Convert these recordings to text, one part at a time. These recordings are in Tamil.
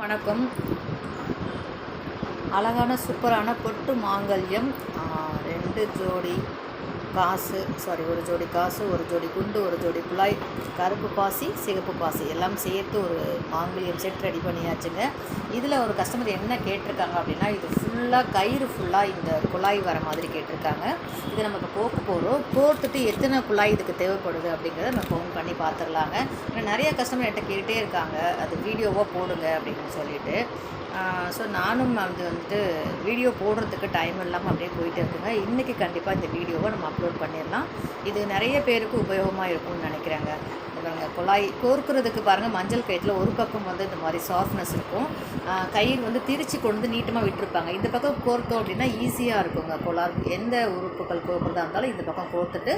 வணக்கம். அழகான சூப்பரான பொட்டு மாங்கல்யம். ரெண்டு ஜோடி. காசு சாரி ஒரு ஜோடி காசு ஒரு ஜோடி குண்டு ஒரு ஜோடி குழாய் கருப்பு பாசி சிகப்பு பாசி எல்லாம் சேர்த்து ஒரு மாங்கல்யம் செட் ரெடி பண்ணியாச்சுங்க. இதில் ஒரு கஸ்டமர் என்ன கேட்டிருக்காங்க அப்படின்னா இது ஃபுல்லாக கயிறு ஃபுல்லாக இந்த குழாய் வர மாதிரி கேட்டிருக்காங்க. இது நம்ம இப்போ கோக்க போகிறோம் போட்டுட்டு எத்தனை குழாய் இதுக்கு தேவைப்படுது அப்படிங்கிறத நம்ம ஃபோன் பண்ணி பார்த்துடலாங்க ஏன்னா நிறைய கஸ்டமர் என்கிட்ட கேட்டே இருக்காங்க. அது வீடியோவாக போடுங்க அப்படின்னு சொல்லிட்டு. ஸோ நானும் வந்து வந்துட்டு வீடியோ போடுறதுக்கு டைம் இல்லாமல் அப்படியே போயிட்டு இருக்குங்க. இன்றைக்கி கண்டிப்பாக இந்த வீடியோவை நம்ம அப்லோட் பண்ணிடலாம். இது நிறைய பேருக்கு உபயோகமாக இருக்கும்னு நினைக்கிறேங்க. பாருங்க குழாய் கோர்க்கிறதுக்கு பாருங்கள் மஞ்சள் கயிற்றில் ஒரு பக்கம் வந்து இந்த மாதிரி சாஃப்ட்னஸ் இருக்கும். கயிறு வந்து திரிச்சு கொண்டு வந்து நீட்டமாக விட்டுருப்பாங்க. இந்த பக்கம் கோர்த்தோம் அப்படின்னா ஈஸியாக இருக்குங்க. குழாய் எந்த உறுப்புகள் கோர்க்கிறதா இருந்தாலும் இந்த பக்கம் கோர்த்துட்டு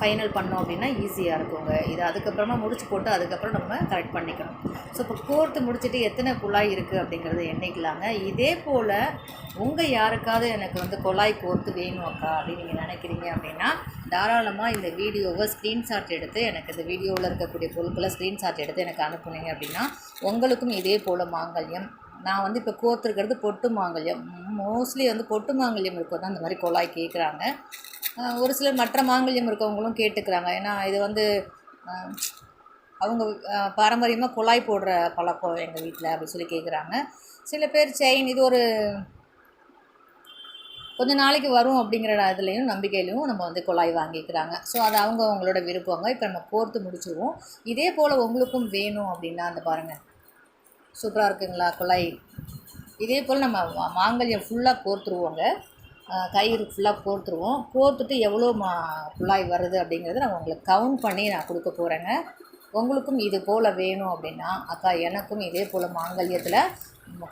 ஃபைனல் பண்ணோம் அப்படின்னா ஈஸியாக இருக்குங்க. இது அதுக்கப்புறமா முடிச்சு போட்டு அதுக்கப்புறம் நம்ம கரெக்ட் பண்ணிக்கணும். ஸோ இப்போ கோர்த்து முடிச்சுட்டு எத்தனை குழாய் இருக்குது அப்படிங்கிறத எண்ணிக்கலாங்க. இதே போல் உங்கள் யாருக்காவது எனக்கு வந்து குழாய் கோர்த்து வேணும் அக்கா அப்படின்னு நீங்கள் நினைக்கிறீங்க அப்படின்னா தாராளமாக இந்த வீடியோவை ஸ்க்ரீன்ஷாட் எடுத்து எனக்கு இந்த வீடியோவில் இருக்கக்கூடிய பொருட்களை ஸ்க்ரீன்ஷாட் எடுத்து எனக்கு அனுப்புனீங்க அப்படின்னா உங்களுக்கும் இதே போல் மாங்கல்யம். நான் வந்து இப்போ கோர்த்துருக்கிறது பொட்டு மாங்கல்யம். மோஸ்ட்லி வந்து பொட்டு மாங்கல்யம் இருக்கும். தான் இந்த மாதிரி குழாய் கேட்குறாங்க ஒரு சிலர் மற்ற மாங்கல்யம் இருக்கவங்களும் கேட்டுக்கிறாங்க. ஏன்னா இது வந்து அவங்க பாரம்பரியமாக குழாய் போடுற பழக்கம் எங்கள் வீட்டில் அப்படின்னு சொல்லி கேட்குறாங்க சில பேர் செயின் இது ஒரு கொஞ்ச நாளைக்கு வரும் அப்படிங்கிற இதுலேயும் நம்பிக்கையிலையும் நம்ம வந்து குழாய் வாங்கிக்கிறாங்க. ஸோ அது அவங்க அவங்களோட விருப்பங்க இப்போ நம்ம கோர்த்து முடிச்சிருவோம். இதே போல் உங்களுக்கும் வேணும் அப்படின்னா அந்த பாருங்கள் சூப்பராக இருக்குங்களா குழாய்? இதே போல் நம்ம மாங்கல்யம் ஃபுல்லாக கோர்த்துருவோங்க கயிறு ஃபுல்லாக கோர்த்துருவோம் கோர்த்துட்டு எவ்வளோ மா குழாய் வருது அப்படிங்கிறத நான் உங்களுக்கு கவுண்ட் பண்ணி நான் கொடுக்க போகிறேங்க உங்களுக்கும் இது போல் வேணும் அப்படின்னா அக்கா எனக்கும் இதே போல் மாங்கல்யத்தில்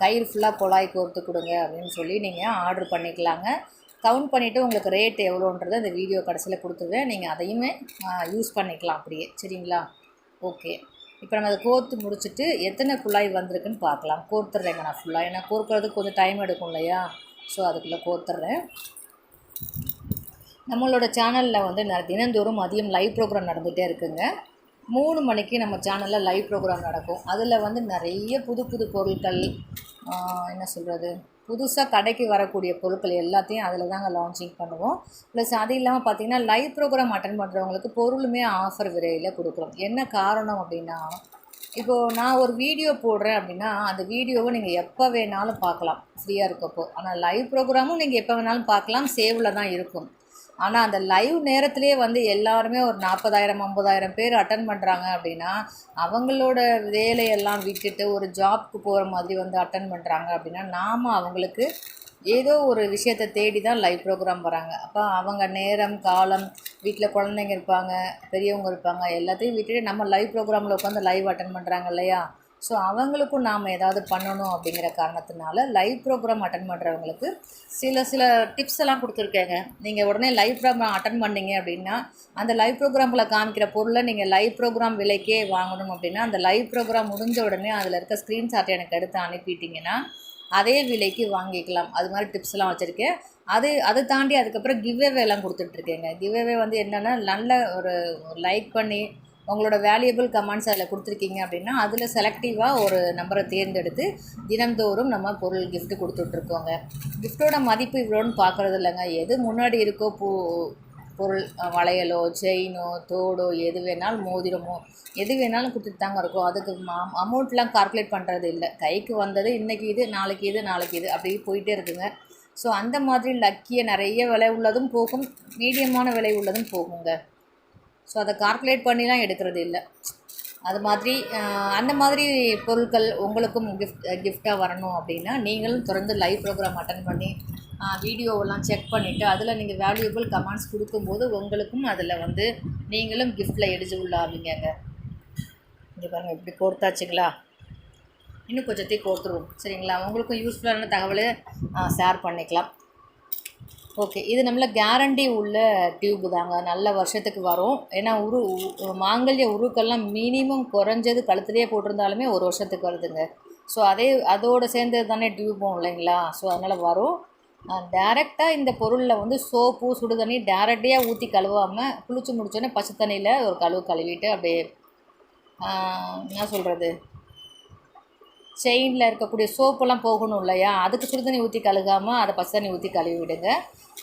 கயிறு ஃபுல்லாக குழாய் கோர்த்து கொடுங்க அப்படின்னு சொல்லி நீங்கள் ஆர்டர் பண்ணிக்கலாங்க. கவுண்ட் பண்ணிவிட்டு உங்களுக்கு ரேட் எவ்வளோன்றதை இந்த வீடியோ கடைசியில் கொடுத்துருவேன். நீங்கள் அதையுமே யூஸ் பண்ணிக்கலாம் அப்படியே. சரிங்களா? ஓகே இப்போ நம்ம அதை கோர்த்து முடிச்சுட்டு எத்தனை குழாய் வந்திருக்குன்னு பார்க்கலாம். கோர்த்துட்றேங்க நான் ஃபுல்லாக ஏன்னா கோர்க்கறதுக்கு கொஞ்சம் டைம் எடுக்கும் இல்லையா? ஸோ அதுக்குள்ளே கோர்த்துட்றேன் நம்மளோட சேனலில் வந்து நான் தினந்தோறும் மதியம் லைவ் ப்ரோக்ராம் நடந்துகிட்டே இருக்குங்க. மூணு மணிக்கு நம்ம சேனலில் லைவ் ப்ரோக்ராம் நடக்கும். அதில் வந்து நிறைய புது புது பொருட்கள் என்ன சொல்கிறது புதுசாக கடைக்கு வரக்கூடிய பொருட்கள் எல்லாத்தையும் அதில் தாங்க லான்ச்சிங் பண்ணுவோம். ப்ளஸ் அது இல்லாமல் பார்த்தீங்கன்னா லைவ் ப்ரோக்ராம் அட்டன் பண்ணுறவங்களுக்கு பொருளுமே ஆஃபர் விலையில் கொடுக்குறோம். என்ன காரணம் அப்படின்னா இப்போது நான் ஒரு வீடியோ போடுறேன் அப்படின்னா அந்த வீடியோவை நீங்கள் எப்போ வேணாலும் பார்க்கலாம். ஃப்ரீயாக இருக்கப்போ. ஆனால் லைவ் ப்ரோக்ராமும் நீங்கள் எப்போ வேணாலும் பார்க்கலாம். சேவில் தான் இருக்கும். ஆனால் அந்த லைவ் நேரத்திலே வந்து எல்லாருமே ஒரு நாற்பதாயிரம் ஐம்பதாயிரம் பேர் அட்டன் பண்ணுறாங்க அப்படின்னா அவங்களோட வேலையெல்லாம் விட்டுட்டு ஒரு ஜாப்க்கு போகிற மாதிரி வந்து அட்டன் பண்ணுறாங்க அப்படின்னா நாம் அவங்களுக்கு ஏதோ ஒரு விஷயத்தை தேடி தான் லைவ் ப்ரோக்ராம் வராங்க அப்போ அவங்க நேரம் காலம் வீட்டில் குழந்தைங்க இருப்பாங்க பெரியவங்க இருப்பாங்க எல்லாத்தையும் விட்டுட்டு நம்ம லைவ் ப்ரோக்ராமில் உட்காந்து லைவ் அட்டன் பண்ணுறாங்க இல்லையா? ஸோ அவங்களுக்கும் நாம் ஏதாவது பண்ணணும் அப்படிங்கிற காரணத்தினால லைவ் ப்ரோக்ராம் அட்டன் பண்ணுறவங்களுக்கு சில சில டிப்ஸ் எல்லாம் கொடுத்துருக்கேங்க. நீங்கள் உடனே லைவ் ப்ரோக்ராம் அட்டன் பண்ணீங்க அப்படின்னா அந்த லைவ் ப்ரோக்ராமில் காமிக்கிற பொருளை நீங்கள் லைவ் ப்ரோக்ராம் விலைக்கே வாங்கணும் அப்படின்னா அந்த லைவ் ப்ரோக்ராம் முடிஞ்ச உடனே அதில் இருக்க ஸ்க்ரீன்ஷாட் எனக்கு எடுத்து அனுப்பிட்டீங்கன்னா அதே விலைக்கு வாங்கிக்கலாம். அது மாதிரி டிப்ஸ்லாம் வச்சுருக்கேன். அது அதை தாண்டி அதுக்கப்புறம் கிவ்வேவே எல்லாம் கொடுத்துட்ருக்கேங்க. கிவ்வேவே வந்து என்னென்னா நல்ல ஒரு லைக் பண்ணி உங்களோட வேல்யூபிள் கமெண்ட்ஸ் அதில் கொடுத்துருக்கீங்க அப்படின்னா அதில் செலக்டிவாக ஒரு நம்பரை தேர்ந்தெடுத்து தினந்தோறும் நம்ம பொருள் கிஃப்ட்டு கொடுத்துட்ருக்கோங்க. கிஃப்ட்டோட மதிப்பு இவ்வளோன்னு பார்க்குறது இல்லைங்க. எது முன்னாடி இருக்கோ பூ பொருள் வளையலோ செயினோ தோடோ எது வேணாலும் மோதிரமோ எது வேணாலும் கொடுத்துட்டு தாங்க இருக்கும். அதுக்கு அமௌண்ட்லாம் கால்குலேட் பண்ணுறது இல்லை. கைக்கு வந்தது இன்றைக்கி இது நாளைக்கு இது நாளைக்கு இது அப்படி போயிட்டே இருக்குங்க. ஸோ அந்த மாதிரி லக்கிய நிறைய விலை உள்ளதும் போகும் மீடியமான விலை உள்ளதும் போகுங்க. ஸோ அதை கால்குலேட் பண்ணிலாம் எடுக்கிறது இல்லை. அது மாதிரி அந்த மாதிரி பொருட்கள் உங்களுக்கும் கிஃப்ட் கிஃப்டாக வரணும் அப்படின்னா நீங்களும் தொடர்ந்து லைவ் ப்ரோக்ராம் அட்டன் பண்ணி வீடியோவெல்லாம் செக் பண்ணிவிட்டு அதில் நீங்கள் வேல்யூபிள் கமெண்ட்ஸ் கொடுக்கும்போது உங்களுக்கும் அதில் வந்து நீங்களும் கிஃப்டில் எலிஜிபிள் ஆவீங்கங்க. இங்கே பாருங்கள் இப்படி கோர்த்தாச்சுங்களா இன்னும் கொஞ்சத்தையும் கோர்த்துருவோம் சரிங்களா? உங்களுக்கும் யூஸ்ஃபுல்லான தகவலை ஷேர் பண்ணிக்கலாம். ஓகே. இது நம்மள கேரண்டி உள்ள டியூப் தாங்க. நல்ல வருஷத்துக்கு வரும். ஏன்னா உரு உ- மாங்கல்ய உருக்கெல்லாம் மினிமம் குறைஞ்சது கழுத்துலேயே போட்டிருந்தாலுமே ஒரு வருஷத்துக்கு வருதுங்க. ஸோ அதே அதோடு சேர்ந்தது தானே டியூபும் இல்லைங்களா? ஸோ அதனால் வரும். டேரெக்டாக இந்த பொருளில் வந்து சோப்பு சுடு தண்ணி டேரெக்டாக ஊற்றி கழுவாமல் குளிச்சு முடிச்சோன்னே பச்சை தண்ணியில் ஒரு கழுவு கழுவிட்டு அப்படியே என்ன சொல்கிறது செயினில் இருக்கக்கூடிய சோப்பெல்லாம் போகணும் இல்லையா? அதுக்கு சுடுதண்ணி ஊற்றி கழுகாமல் அதை பச்சை தண்ணி ஊற்றி கழுவி விடுங்க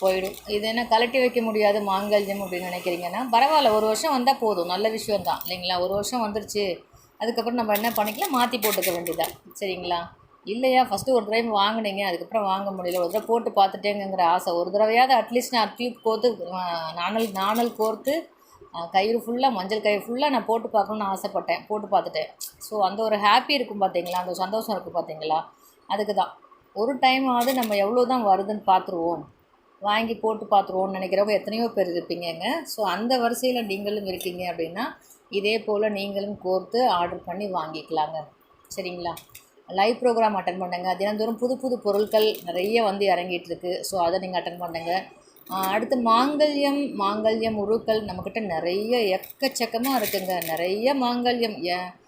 போயிடும். இது என்ன கலட்டி வைக்க முடியாது மாங்கல்யம் அப்படின்னு நினைக்கிறீங்கன்னா பரவாயில்ல ஒரு வருஷம் வந்தால் போதும். நல்ல விஷயம் தான் இல்லைங்களா? ஒரு வருஷம் வந்துருச்சு. அதுக்கப்புறம் நம்ம என்ன பண்ணிக்கலாம்? மாற்றி போட்டுக்க வேண்டியதான் சரிங்களா? இல்லையா? ஃபஸ்ட்டு ஒரு டைம் வாங்கினீங்க அதுக்கப்புறம் வாங்க முடியல. ஒரு தடவை போட்டு பார்த்துட்டேங்கிற ஆசை. ஒரு தடவையாவது அட்லீஸ்ட் நான் டியூப் கோர்த்து நாணல் நாணல் கோர்த்து கயிறு ஃபுல்லாக மஞ்சள் கயிறு ஃபுல்லாக நான் போட்டு பார்க்கணுன்னு ஆசைப்பட்டேன். போட்டு பார்த்துட்டேன். ஸோ அந்த ஒரு ஹாப்பி இருக்கும் பார்த்தீங்களா? அந்த சந்தோஷம் இருக்குது பார்த்தீங்களா? அதுக்கு தான். ஒரு டைமாவது நம்ம எவ்வளோ தான் வருதுன்னு பார்த்துருவோம். வாங்கி போட்டு பார்த்துருவோம்னு நினைக்கிறவங்க எத்தனையோ பேர் இருப்பீங்கங்க. ஸோ அந்த வரிசையில் நீங்களும் இருக்கீங்க அப்படின்னா இதே போல் நீங்களும் கோர்த்து ஆர்டர் பண்ணி வாங்கிக்கலாங்க. சரிங்களா? லைவ் ப்ரோக்ராம் அட்டன் பண்ணுங்க. தினந்தோறும் புது புது பொருட்கள் நிறைய வந்து இறங்கிட்டு இருக்கு. ஸோ அதை நீங்கள் அட்டன் பண்ணுங்கள் அடுத்து மாங்கல்யம் மாங்கல்யம் உருக்கள் நம்மக்கிட்ட நிறைய எக்கச்சக்கமாக இருக்குங்க. நிறைய மாங்கல்யம். ஏ-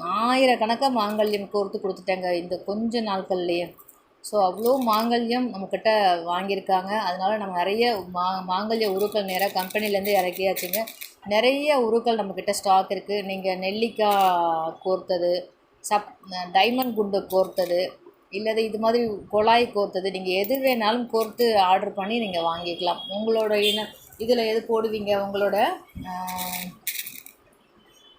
ஆயிரக்கணக்காக மாங்கல்யம் கோர்த்து கொடுத்துட்டேங்க இந்த கொஞ்ச நாட்கள்லேயே. ஸோ அவ்வளோ மாங்கல்யம் நம்மக்கிட்ட வாங்கியிருக்காங்க. அதனால் நம்ம நிறைய மா மாங்கல்ய உருக்கள் நேராக கம்பெனிலேருந்து இறக்கியாச்சுங்க. நிறைய உருக்கள் நம்மக்கிட்ட ஸ்டாக் இருக்குது நீங்கள் நெல்லிக்காய் கோர்த்தது சப் டைமண்ட் குண்டு கோர்த்தது இல்லை இது மாதிரி குழாய் கோர்த்தது. நீங்கள் எது வேணாலும் கோர்த்து ஆர்டர் பண்ணி நீங்கள் வாங்கிக்கலாம். உங்களோட இன இதில் எது போடுவீங்க? உங்களோட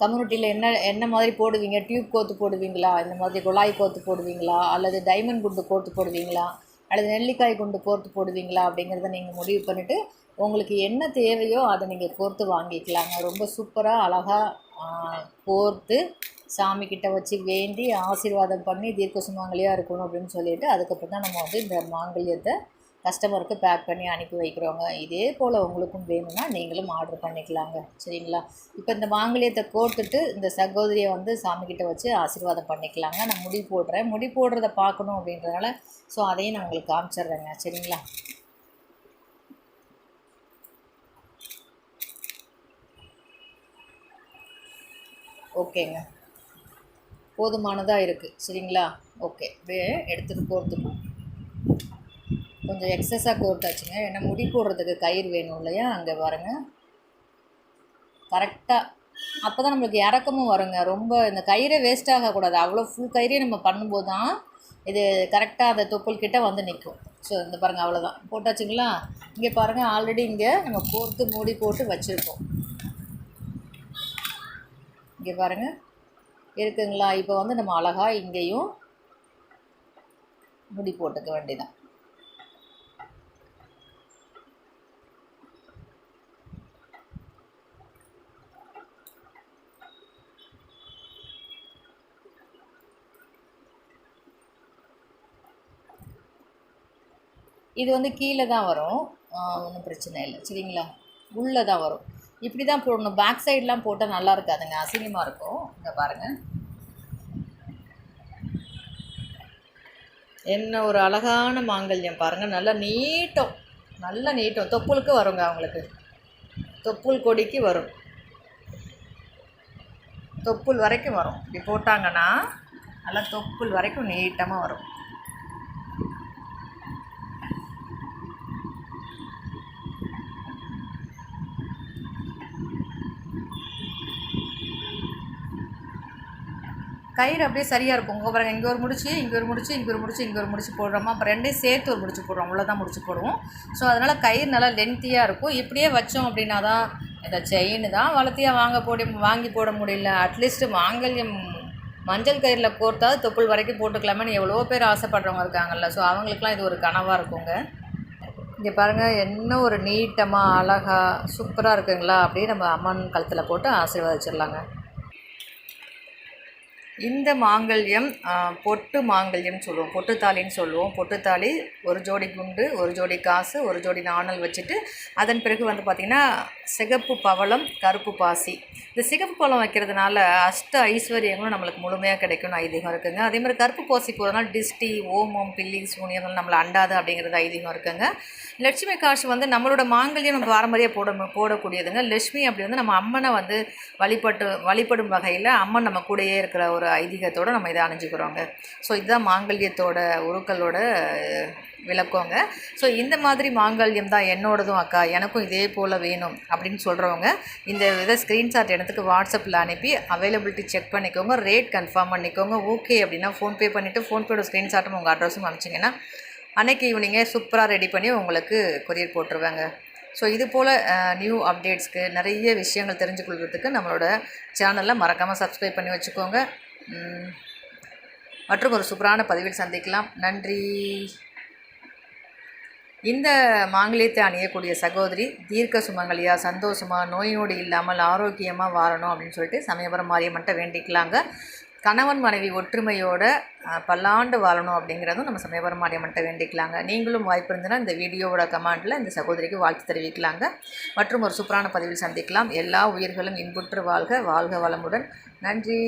கம்யூனிட்டியில் என்ன என்ன மாதிரி போடுவீங்க? டியூப் கோத்து போடுவீங்களா? இந்த மாதிரி குழாய் கோத்து போடுவீங்களா? அல்லது டைமண்ட் குண்டு கோத்து போடுவீங்களா? அல்லது நெல்லிக்காய் குண்டு கோர்த்து போடுவீங்களா? அப்படிங்கிறத நீங்கள் முடிவு பண்ணிவிட்டு உங்களுக்கு என்ன தேவையோ அதை நீங்கள் கோர்த்து வாங்கிக்கலாங்க. ரொம்ப சூப்பராக அழகாக கோர்த்து சாமிக்கிட்ட வச்சு வேண்டி ஆசீர்வாதம் பண்ணி தீர்க்க சுமங்கலியாக இருக்கணும் அப்படின்னு சொல்லிட்டு அதுக்கப்புறம் தான் நம்ம வந்து இந்த மாங்கல்யத்தை கஸ்டமருக்கு பேக் பண்ணி அனுப்பி வைக்கிறோங்க. இதே போல் உங்களுக்கும் வேணும்னா நீங்களும் ஆர்டர் பண்ணிக்கலாங்க. சரிங்களா? இப்போ இந்த மாங்கல்யத்தை கோர்த்துட்டு இந்த சகோதரியை வந்து சாமிக்கிட்ட வச்சு ஆசீர்வாதம் பண்ணிக்கலாங்க. நான் முடி போடுறேன். முடி போடுறத பார்க்கணும் அப்படின்றதுனால ஸோ அதையும் நான் உங்களுக்கு காமிச்சிட்றேங்க. சரிங்களா? ஓகேங்க. போதுமானதாக இருக்குது சரிங்களா? ஓகே. அப்படியே எடுத்துகிட்டு போகிறதுக்கு கொஞ்சம் எக்ஸஸாக கோர்த்தாச்சுங்க ஏன்னா முடி போடுறதுக்கு கயிறு வேணும் இல்லையா? அங்கே பாருங்க. கரெக்டாக அப்போ தான் நம்மளுக்கு இறக்கமும் வருங்க. ரொம்ப இந்த கயிறே வேஸ்ட் ஆகக்கூடாது. அவ்வளோ ஃபுல் கயிறே நம்ம பண்ணும்போது தான் இது கரெக்டாக அந்த தொப்புள்கிட்ட வந்து நிற்கும் ஸோ இந்த பாருங்கள் அவ்வளோதான் போட்டாச்சுங்களா? இங்கே பாருங்கள் ஆல்ரெடி இங்கே நம்ம கோர்த்து மூடி போட்டு வச்சுருக்கோம். இங்கே பாருங்கள் இருக்குங்களா? இப்போ வந்து நம்ம அழகாக இங்கேயும் முடி போட்டுக்க வேண்டிதான் இது வந்து கீழே தான் வரும் ஒன்றும் பிரச்சனை இல்லை. சரிங்களா? உள்ளே தான் வரும். இப்படி தான் போடணும். பேக் சைட்லாம் போட்டால் நல்லா இருக்காதுங்க. அசிங்கமாக இருக்கும். இங்கே பாருங்கள் என்ன ஒரு அழகான மாங்கல்யம் பாருங்கள் நல்லா நீட்டம். நல்லா நீட்டம். தொப்புளுக்கு வருங்க அவங்களுக்கு. தொப்புள் கொடிக்கு வரும். தொப்புள் வரைக்கும் வரும். இப்படி போட்டாங்கன்னா நல்லா தொப்புள் வரைக்கும் நீட்டமாக வரும். கயிறு அப்படியே சரியாக இருக்கும். உங்கள் பாருங்கள் இங்கே ஒரு முடிச்சு இங்கே ஒரு முடிச்சு இங்கே ஒரு முடிச்சு இங்கே ஒரு முடிச்சு போடுறோமா? அப்போ ரெண்டையும் சேர்த்து ஒரு முடிச்சு போடுறோம். அவ்வளோதான் முடிச்சு போடுவோம். ஸோ அதனால் கயிறு நல்லா லென்த்தியாக இருக்கும். இப்படியே வச்சோம் அப்படின்னா தான் இந்த செயின் தான் வளர்த்தியாக வாங்க போட வாங்கி போட முடியல. அட்லீஸ்ட்டு மாங்கல்யம் மஞ்சள் கயிறில் கோர்த்தாவது தொப்புள் வரைக்கும் போட்டுக்கலாமேன்னு எவ்வளோ பேர் ஆசைப்படுறவங்க இருக்காங்கல்ல. ஸோ அவங்களுக்குலாம் இது ஒரு கனவாக இருக்குங்க. இங்கே பாருங்கள் என்ன ஒரு நீட்டமாக அழகாக சூப்பராக இருக்குங்களா? அப்படியே நம்ம அம்மன் கழுத்தில் போட்டு ஆசீர்வதிச்சிடலாங்க. இந்த மாங்கல்யம் பொட்டு மாங்கல்யம் சொல்லுவோம். பொட்டுத்தாலின்னு சொல்லுவோம். பொட்டுத்தாலி ஒரு ஜோடி குண்டு ஒரு ஜோடி காசு ஒரு ஜோடி நாணல் வச்சுட்டு அதன் பிறகு வந்து பார்த்திங்கன்னா சிகப்பு பவளம் கருப்பு பாசி. இந்த சிகப்பு பழம் வைக்கிறதுனால அஷ்ட ஐஸ்வர்யங்களும் நம்மளுக்கு முழுமையாக கிடைக்கும்னு ஐதீகம் இருக்குங்க. அதே மாதிரி கருப்பு பாசி போகிறதுனால டிஸ்டி ஓமம் பில்லி சூனியங்கள் நம்மளை அண்டாது அப்படிங்கிறது ஐதீகம் இருக்குங்க. லட்சுமி காசு வந்து நம்மளோட மாங்கல்யம் நம்ம பாரம்பரிய போட போடக்கூடியதுங்க. லட்சுமி அப்படி வந்து நம்ம அம்மனை வந்து வழிபட்டு வழிபடும் வகையில் அம்மன் நம்ம கூடயே இருக்கிற ஒரு ஐதீகத்தோடு நம்ம இதை அணிஞ்சுக்கிறோங்க. ஸோ இதுதான் மாங்கல்யத்தோட உருக்களோட விளக்கோங்க விளக்கங்க. ஸோ இந்த மாதிரி மாங்கல்யம் தான் என்னோடதும் அக்கா. எனக்கும் இதே போல் வேணும். அப்படின்னு சொல்கிறவங்க இந்த இதை ஸ்க்ரீன்ஷாட் இடத்துக்கு வாட்ஸ்அப்பில் அனுப்பி அவைலபிலிட்டி செக் பண்ணிக்கோங்க ரேட் கன்ஃபார்ம் பண்ணிக்கோங்க ஓகே அப்படின்னா ஃபோன்பே பண்ணிவிட்டு ஃபோன்பேயோட ஸ்க்ரீன்ஷாட்டும் உங்கள் அட்ரஸும் அனுப்பிச்சிங்கன்னா அன்னைக்கு ஈவினிங்கே சூப்பராக ரெடி பண்ணி உங்களுக்கு கொரியர் போட்டுருவாங்க. ஸோ இது போல் நியூ அப்டேட்ஸ்க்கு நிறைய விஷயங்கள் தெரிஞ்சு கொள்வதுக்கு நம்மளோட சேனலில் மறக்காமல் சப்ஸ்கிரைப் பண்ணி வச்சுக்கோங்க. மற்றும் ஒரு சூப்பரான பதிவில் சந்திக்கலாம். நன்றி. இந்த மாங்கலியத்தை அணியக்கூடிய சகோதரி தீர்க்க சுமங்கலியா சந்தோஷமாக நோய் நொடி இல்லாமல் ஆரோக்கியமாக வாழணும் அப்படின்னு சொல்லிட்டு சமயபுரம் மாரியம்மன்ட்ட வேண்டிக்கலாங்க. கணவன் மனைவி ஒற்றுமையோட பல்லாண்டு வாழணும் அப்படிங்கிறதும் நம்ம சமயபுரம் மாரியம்மன்ட்ட வேண்டிக்கலாங்க. நீங்களும் வாய்ப்பு இருந்ததுன்னா இந்த வீடியோவோட கமெண்ட்டில் இந்த சகோதரிக்கு வாழ்த்து தெரிவிக்கலாங்க. மற்றும் ஒரு சூப்பரான பதிவில் சந்திக்கலாம். எல்லா உயிர்களும் இன்புற்று வாழ்க வாழ்க வளமுடன். நன்றி.